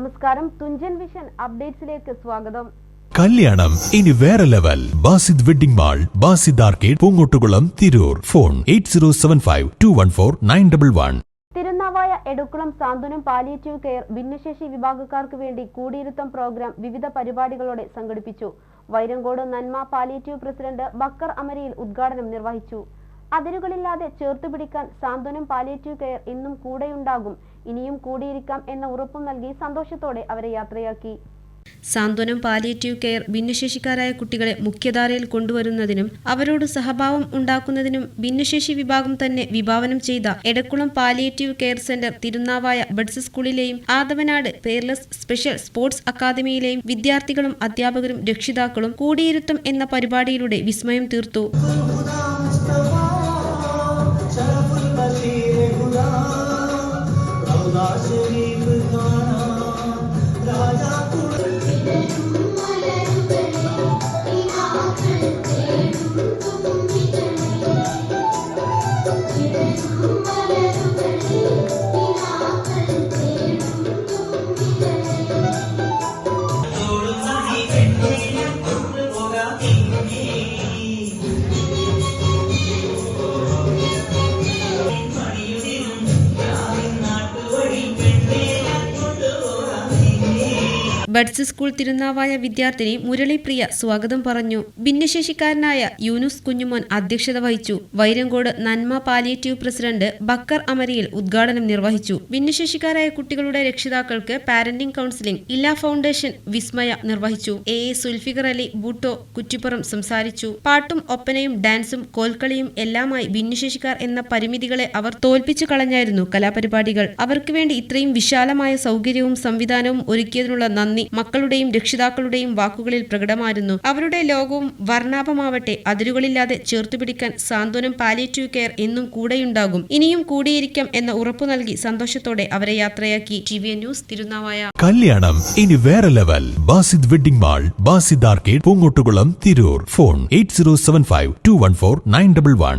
നമസ്കാരം. തുഞ്ചൻ വിഷൻ അപ്ഡേറ്റ്സിലേക്ക് സ്വാഗതം. കല്യാണം. ഇനി വേറെ level. Basid wedding mall Basid arcade Poongottukulam Tirur. Phone eight zero seven five two one four nine double one. Thirunavaya Edukkulam Santhwanam palliative care ഭിന്നശേഷി വിഭാഗക്കാർക്ക് വേണ്ടി കൂടിയിരുത്തം programme വിവിധ പരിപാടികളോടെ സംഘടിപ്പിച്ചു. വൈരങ്കോട് നന്മ പാലിയേറ്റീവ് പ്രസിഡന്റ് ബക്കർ അമരിയിൽ ഉദ്ഘാടനം നിർവഹിച്ചു. അതിരുകളില്ലാതെ ചേർത്തുപിടിക്കാൻ സാന്ത്വനം പാലിയേറ്റീവ് കെയർ ഇന്നും കൂടെയുണ്ടാകും. ഇനിയും കൂടിയിരിക്കാം എന്ന ഉറപ്പും നൽകി സന്തോഷത്തോടെ അവരെ യാത്രയാക്കി. സാന്ത്വനം പാലിയേറ്റീവ് കെയർ ഭിന്നശേഷിക്കാരായ കുട്ടികളെ മുഖ്യധാരയിൽ കൊണ്ടുവരുന്നതിനും അവരോട് സഹഭാവം ഉണ്ടാക്കുന്നതിനും ഭിന്നശേഷി വിഭാഗം തന്നെ വിഭാവനം ചെയ്ത Edakkulam palliative care centre Thirunavaya buds സ്കൂളിലെയും Athavanad peerless special sports അക്കാദമിയിലെയും വിദ്യാർത്ഥികളും അധ്യാപകരും രക്ഷിതാക്കളും കൂടിയിരുത്തും എന്ന പരിപാടിയിലൂടെ വിസ്മയം തീർത്തു. शास्त्री ബഡ്സ് സ്കൂൾ തിരുനാവായ വിദ്യാർത്ഥിനി മുരളിപ്രിയ സ്വാഗതം പറഞ്ഞു. ഭിന്നശേഷിക്കാരനായ യൂനുസ് കുഞ്ഞുമോൻ അധ്യക്ഷത വഹിച്ചു. വൈരങ്കോട് നന്മ പാലിയേറ്റീവ് പ്രസിഡന്റ് ബക്കർ അമരിയിൽ ഉദ്ഘാടനം നിർവഹിച്ചു. ഭിന്നശേഷിക്കാരായ കുട്ടികളുടെ രക്ഷിതാക്കൾക്ക് parenting counselling Illa foundation Vismaya നിർവഹിച്ചു. എ എ സുൽഫിഖർ അലി ബൂട്ടോ കുറ്റിപ്പുറം സംസാരിച്ചു. പാട്ടും ഒപ്പനയും ഡാൻസും കോൽക്കളിയും എല്ലാമായി ഭിന്നശേഷിക്കാർ എന്ന പരിമിതികളെ അവർ തോൽപ്പിച്ചു കളഞ്ഞായിരുന്നു കലാപരിപാടികൾ. അവർക്ക് വേണ്ടി ഇത്രയും വിശാലമായ സൗകര്യവും സംവിധാനവും ഒരുക്കിയതിനുള്ള നന്ദി മക്കളുടെയും രക്ഷിതാക്കളുടെയും വാക്കുകളിൽ പ്രകടമായിരുന്നു. അവരുടെ ലോകവും വർണാഭമാവട്ടെ അതിരുകളില്ലാതെ ചേർത്തുപിടിക്കാൻ സാന്ത്വനം പാലിയേറ്റീവ് കെയർ എന്നും കൂടെയുണ്ടാകും. ഇനിയും കൂടിയിരിക്കാം എന്ന ഉറപ്പു നൽകി സന്തോഷത്തോടെ അവരെ യാത്രയാക്കി. T V news Thirunavaya. കല്യാണം ഇനി വേറെ level. Basid wedding mall Basid arcade Poongottukulam Tirur. Phone eight zero seven five two one four nine double one.